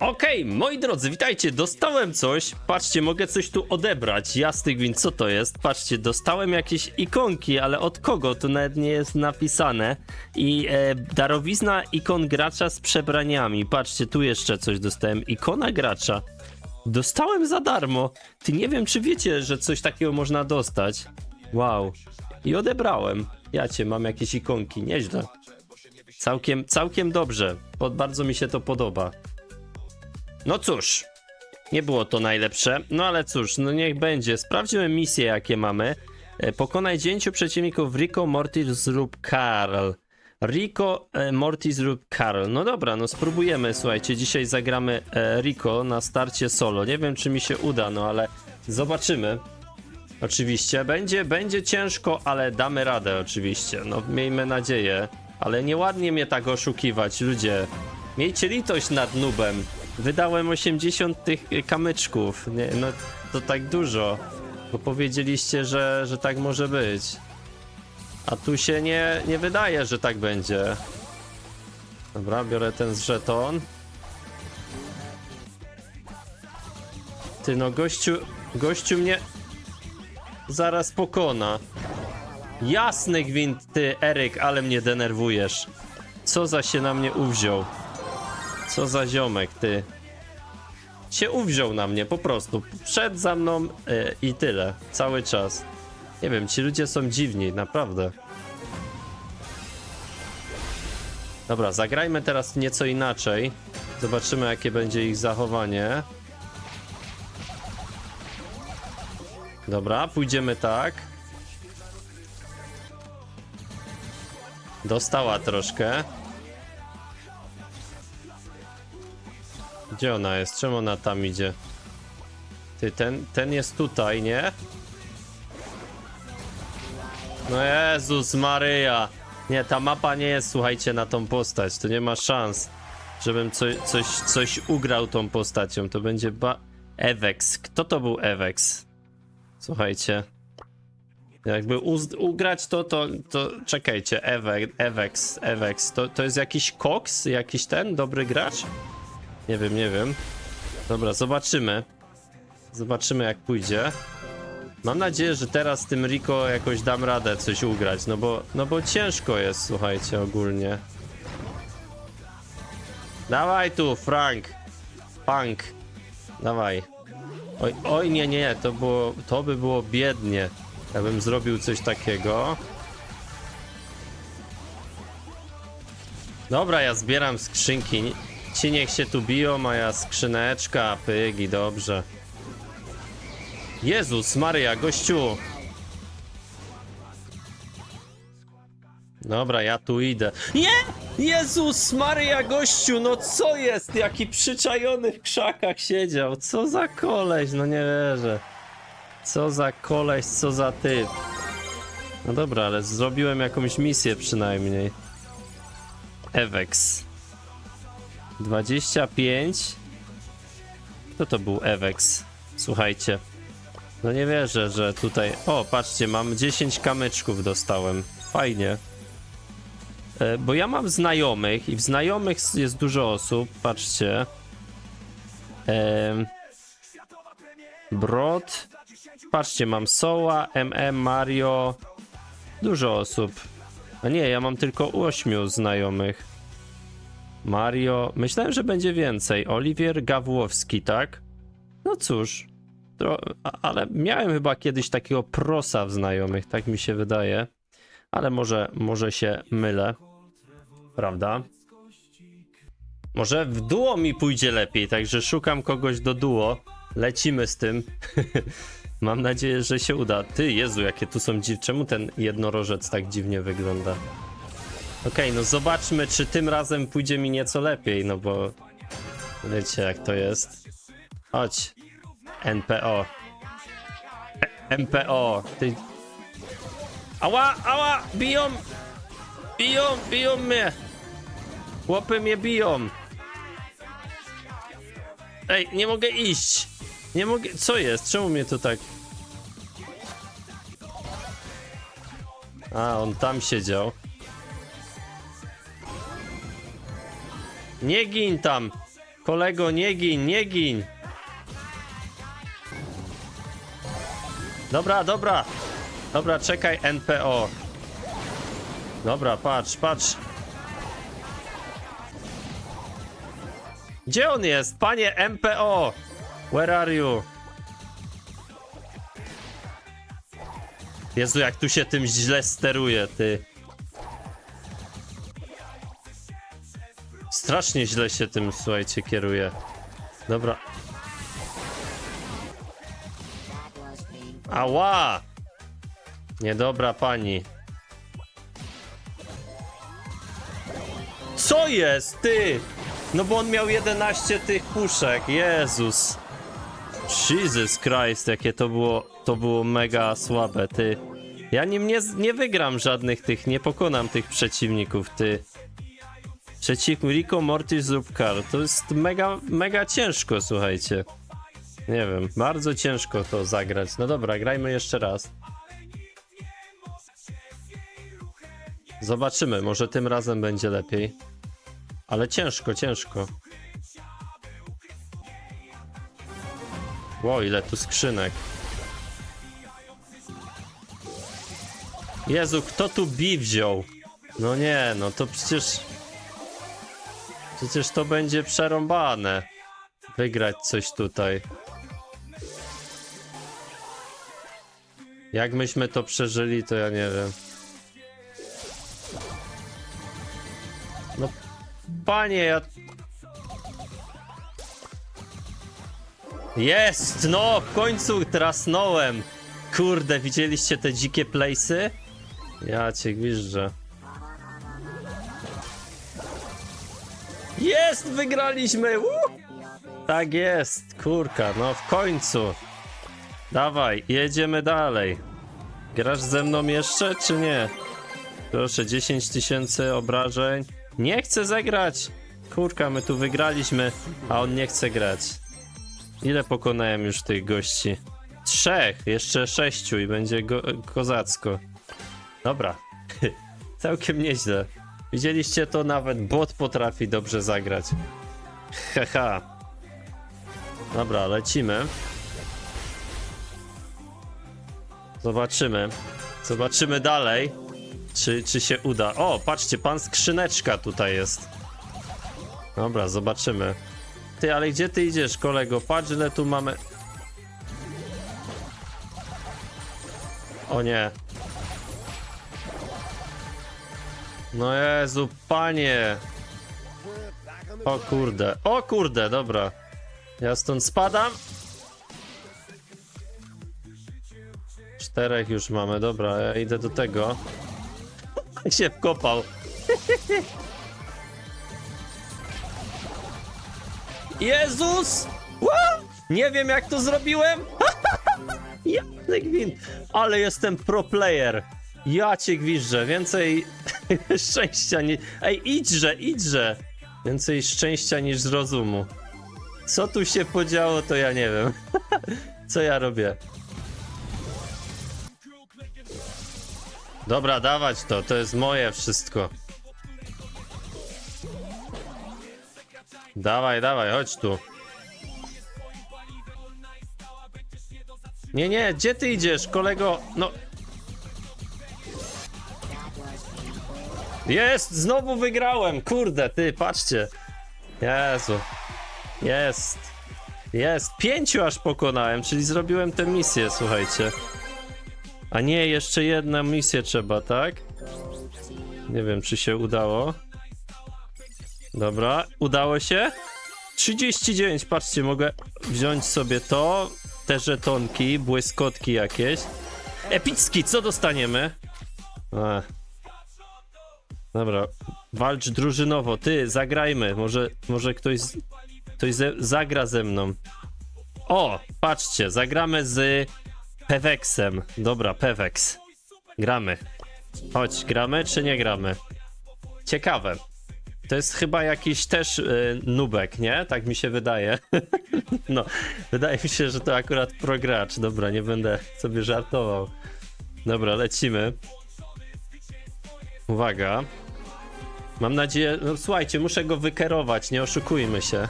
Okej, moi drodzy, witajcie, dostałem coś. Patrzcie, mogę coś tu odebrać. Jasny gwint, co to jest? Patrzcie, dostałem jakieś ikonki, ale od kogo? To nawet nie jest napisane. I e, darowizna ikon gracza z przebraniami. Patrzcie, tu jeszcze coś dostałem. Ikona gracza. Dostałem za darmo. Ty nie wiem, czy wiecie, że coś takiego można dostać. Wow. I odebrałem. Ja cię, mam jakieś ikonki, nieźle. Całkiem, całkiem dobrze. Bardzo mi się to podoba. No cóż, nie było to najlepsze, no ale cóż, no niech będzie. Sprawdźmy misje, jakie mamy. E, Pokonaj 9 przeciwników Rico, Mortis lub Karl. Rico, e, Mortis lub Karl. No dobra, no spróbujemy, słuchajcie. Dzisiaj zagramy e, Rico na starcie solo. Nie wiem, czy mi się uda, no ale zobaczymy. Oczywiście, będzie, będzie ciężko, ale damy radę oczywiście. No miejmy nadzieję. Ale nieładnie mnie tak oszukiwać, ludzie. Miejcie litość nad nubem. Wydałem 80 tych kamyczków. Nie, no to tak dużo. Bo powiedzieliście, że, że tak może być. A tu się nie, nie wydaje, że tak będzie. Dobra, biorę ten żeton. Ty no, gościu, gościu mnie zaraz pokona. Jasny gwint, ty, Eryk, ale mnie denerwujesz. Co za się na mnie uwziął? Co za ziomek, ty? Się uwziął na mnie, po prostu. Przed za mną e, i tyle. Cały czas. Nie wiem, ci ludzie są dziwni, naprawdę. Dobra, zagrajmy teraz nieco inaczej. Zobaczymy, jakie będzie ich zachowanie. Dobra, pójdziemy tak. Dostała troszkę. Gdzie ona jest? Czemu ona tam idzie? Ty, ten, ten jest tutaj, nie? No Jezus Maryja. Nie, ta mapa nie jest, słuchajcie, na tą postać. To nie ma szans, żebym co, coś, coś ugrał tą postacią. To będzie ba... Evex. Kto to był Evex? Słuchajcie. Jakby ugrać to, to, to czekajcie, Ewe, Evex, Evex, to, to jest jakiś koks, jakiś ten, dobry gracz? Nie wiem, nie wiem. Dobra, zobaczymy. Zobaczymy jak pójdzie. Mam nadzieję, że teraz z tym Rico jakoś dam radę coś ugrać, no bo, no bo ciężko jest, słuchajcie, ogólnie. Dawaj tu, Frank. Punk. Dawaj. Oj, oj, nie, nie, to było, to by było biednie. Ja bym zrobił coś takiego. Dobra, ja zbieram skrzynki. Ci niech się tu biją, moja skrzyneczka, pygi, dobrze. Jezus Maria, gościu! Dobra, ja tu idę. Nie! Jezus Maria, gościu, no co jest? Jaki przyczajony w krzakach siedział. Co za koleś, no nie wierzę. Co za koleś, co za typ. No dobra, ale zrobiłem jakąś misję przynajmniej. Evex. 25. Kto to był Evex? Słuchajcie. No nie wierzę, że tutaj... O, patrzcie, mam 10 kamyczków dostałem. Fajnie. E, Bo ja mam znajomych i w znajomych jest dużo osób. Patrzcie. Brod. Patrzcie, mam Soła, MM, Mario. Dużo osób. A nie, ja mam tylko 8 znajomych. Mario. Myślałem, że będzie więcej. Oliwier Gawłowski, tak? No cóż. Tro... a- Ale miałem chyba kiedyś takiego prosa w znajomych, tak mi się wydaje. Ale może, może się mylę. Prawda? Może w duo mi pójdzie lepiej, także szukam kogoś do duo. Lecimy z tym. Mam nadzieję, że się uda. Ty, Jezu, jakie tu są dziw... Czemu ten jednorożec tak dziwnie wygląda? Okej, no zobaczmy, czy tym razem pójdzie mi nieco lepiej, no bo... Wiecie, jak to jest. Chodź. NPO. E MPO. Ty... Ała, ała! Biją! Biją, biją mnie! Chłopy mnie biją! Ej, nie mogę iść! Nie mogę... Co jest? Czemu mnie to tak... A, on tam siedział. Nie gin tam! Kolego, nie gin, nie gin. Dobra, dobra. Dobra, czekaj, NPO. Dobra, patrz, patrz. Gdzie on jest? Panie MPO! Where are you? Jezu, jak tu się tym źle steruje, ty. Strasznie źle się tym, słuchajcie, kieruje. Dobra. Ała! Niedobra pani. Co jest, ty? No bo on miał 11 tych puszek, Jezus. Jesus Christ, jakie to było, to było mega słabe, ty. Ja nim nie, nie wygram żadnych tych, nie pokonam tych przeciwników, ty. Przeciwnik Rico Mortis Zubkar, to jest mega, mega ciężko, słuchajcie. Nie wiem, bardzo ciężko to zagrać. No dobra, grajmy jeszcze raz. Zobaczymy, może tym razem będzie lepiej. Ale ciężko, ciężko. Ło, ile tu skrzynek. Jezu, kto tu bi wziął? No nie, no to przecież... Przecież to będzie przerąbane. Wygrać coś tutaj. Jak myśmy to przeżyli, to ja nie wiem. No, panie, ja... Jest! No, w końcu trasnąłem! Kurde, widzieliście te dzikie place'y? Ja cię gwiżdżę. Jest! Wygraliśmy! Woo! Tak jest, kurka, no w końcu. Dawaj, jedziemy dalej. Grasz ze mną jeszcze, czy nie? Proszę, 10 tysięcy obrażeń. Nie chcę zagrać! Kurka, my tu wygraliśmy, a on nie chce grać. Ile pokonałem już tych gości? Trzech, jeszcze sześciu i będzie go kozacko. Dobra, całkiem nieźle. Widzieliście to, nawet bot potrafi dobrze zagrać. Haha. Dobra, lecimy. Zobaczymy. Zobaczymy dalej, czy, czy się uda. O, patrzcie, pan skrzyneczka tutaj jest. Dobra, zobaczymy. Ty, ale gdzie ty idziesz, kolego? Patrz, ile tu mamy... O nie. No Jezu, panie. O kurde, o kurde, dobra. Ja stąd spadam. Czterech już mamy, dobra, ja idę do tego. się wkopał. Jezus! Nie wiem jak to zrobiłem. Jasny gwint. Ale jestem pro player. Ja cię gwiżdżę. Więcej szczęścia nie... Ej, idźże, idźże. Więcej szczęścia niż zrozumu. Co tu się podziało, to ja nie wiem. Co ja robię? Dobra, dawać to, to jest moje wszystko. Dawaj, dawaj, chodź tu. Nie, nie, gdzie ty idziesz, kolego? No. Jest, znowu wygrałem, kurde, ty, patrzcie. Jezu. Jest. Jest, pięciu aż pokonałem, czyli zrobiłem tę misję, słuchajcie. A nie, jeszcze jedna misję trzeba, tak? Nie wiem, czy się udało. Dobra, udało się? 39, patrzcie, mogę wziąć sobie to, te żetonki, błyskotki jakieś. Epicki, co dostaniemy? A. Dobra, walcz drużynowo, ty, zagrajmy, może, może ktoś, ktoś ze, zagra ze mną. O, patrzcie, zagramy z Pewexem. Dobra, Pewex. Gramy. Chodź, gramy czy nie gramy? Ciekawe. To jest chyba jakiś też y, nubek, nie? Tak mi się wydaje. no, wydaje mi się, że to akurat progracz. Dobra, nie będę sobie żartował. Dobra, lecimy. Uwaga. Mam nadzieję, no słuchajcie, muszę go wykerować, nie oszukujmy się.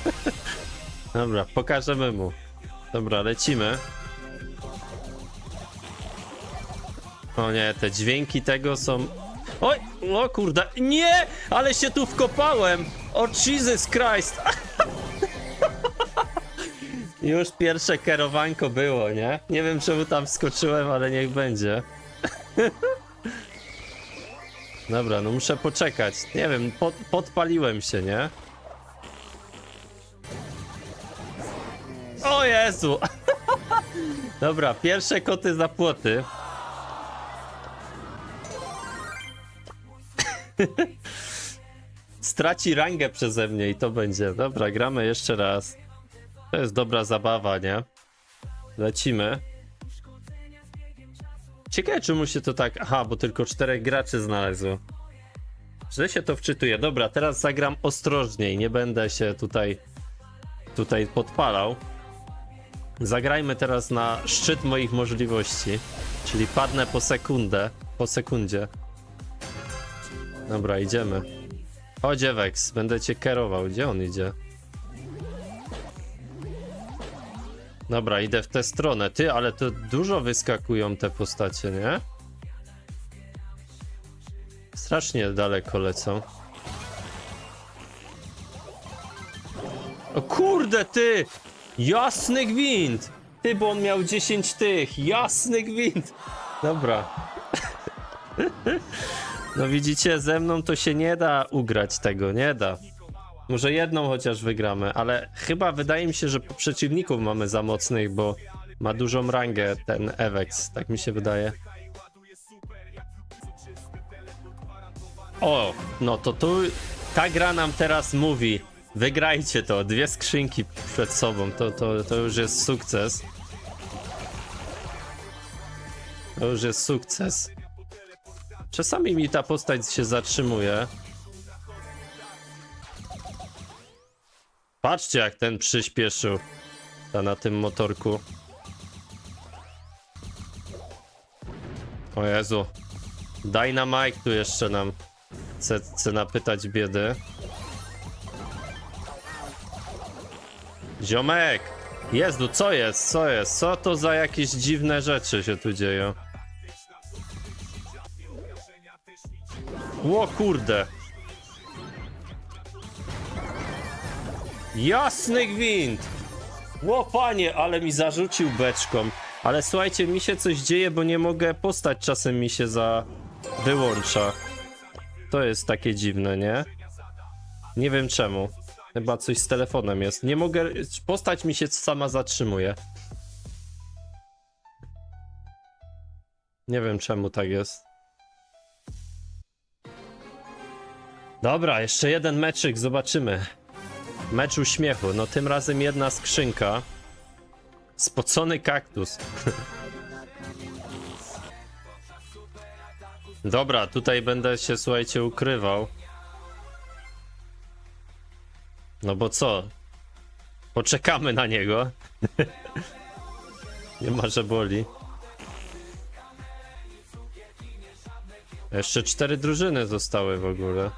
Dobra, pokażemy mu. Dobra, lecimy. O nie, te dźwięki tego są... Oj, o kurde, nie! Ale się tu wkopałem! O Jesus Christ! Już pierwsze kierowanko było, nie? Nie wiem czemu tam wskoczyłem, ale niech będzie. Dobra, no muszę poczekać. Nie wiem, pod, podpaliłem się, nie? O Jezu! Dobra, pierwsze koty za płoty. Straci rangę przeze mnie i to będzie. Dobra, gramy jeszcze raz. To jest dobra zabawa, nie? Lecimy. Ciekawe, czemu się to tak. Aha, bo tylko czterech graczy znalazło. Źle się to wczytuje. Dobra, teraz zagram ostrożniej. Nie będę się tutaj tutaj podpalał. Zagrajmy teraz na szczyt moich możliwości, czyli padnę po sekundę, po sekundzie. Dobra, idziemy. Chodź Ewex, będę cię kierował. Gdzie on idzie? Dobra, idę w tę stronę. Ty, ale to dużo wyskakują te postacie, nie? Strasznie daleko lecą. O kurde, ty! Jasny gwint! Ty, bo on miał 10 tych. Jasny gwint! Dobra. No widzicie, ze mną to się nie da ugrać tego, nie da. Może jedną chociaż wygramy, ale chyba wydaje mi się, że przeciwników mamy za mocnych, bo ma dużą rangę ten Evex, tak mi się wydaje. O, no to tu ta gra nam teraz mówi. Wygrajcie to, dwie skrzynki przed sobą, to, to, to już jest sukces. To już jest sukces. Czasami mi ta postać się zatrzymuje. Patrzcie jak ten przyspieszył. Ta na tym motorku. O Jezu. Dynamite tu jeszcze nam chce, chce napytać biedy. Ziomek! Jezu, co jest? Co jest? Co to za jakieś dziwne rzeczy się tu dzieją? Ło kurde! Jasny gwint! Ło panie, ale mi zarzucił beczką. Ale słuchajcie, mi się coś dzieje, bo nie mogę postać czasem mi się za... wyłącza. To jest takie dziwne, nie? Nie wiem czemu. Chyba coś z telefonem jest. Nie mogę. Postać mi się sama zatrzymuje. Nie wiem czemu tak jest. Dobra, jeszcze jeden meczyk, zobaczymy. Mecz uśmiechu. No tym razem jedna skrzynka. Spocony kaktus. Dobra, tutaj będę się, słuchajcie, ukrywał. No bo co? Poczekamy na niego. Nie ma, że boli. Jeszcze cztery drużyny zostały w ogóle.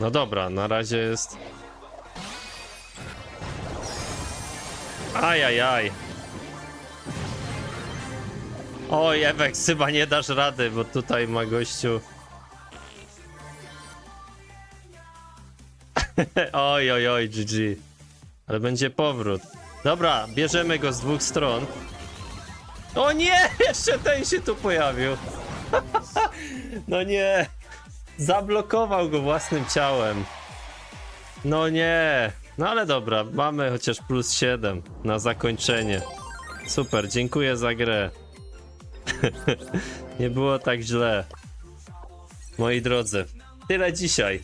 No dobra, na razie jest. Ajajaj. Oj, Ewex, chyba nie dasz rady, bo tutaj ma gościu. oj, oj, oj, GG. Ale będzie powrót. Dobra, bierzemy go z dwóch stron. O nie! Jeszcze ten się tu pojawił. no nie. Zablokował go własnym ciałem. No nie. No ale dobra, mamy chociaż plus 7 na zakończenie. Super, dziękuję za grę. nie było tak źle. Moi drodzy, tyle dzisiaj.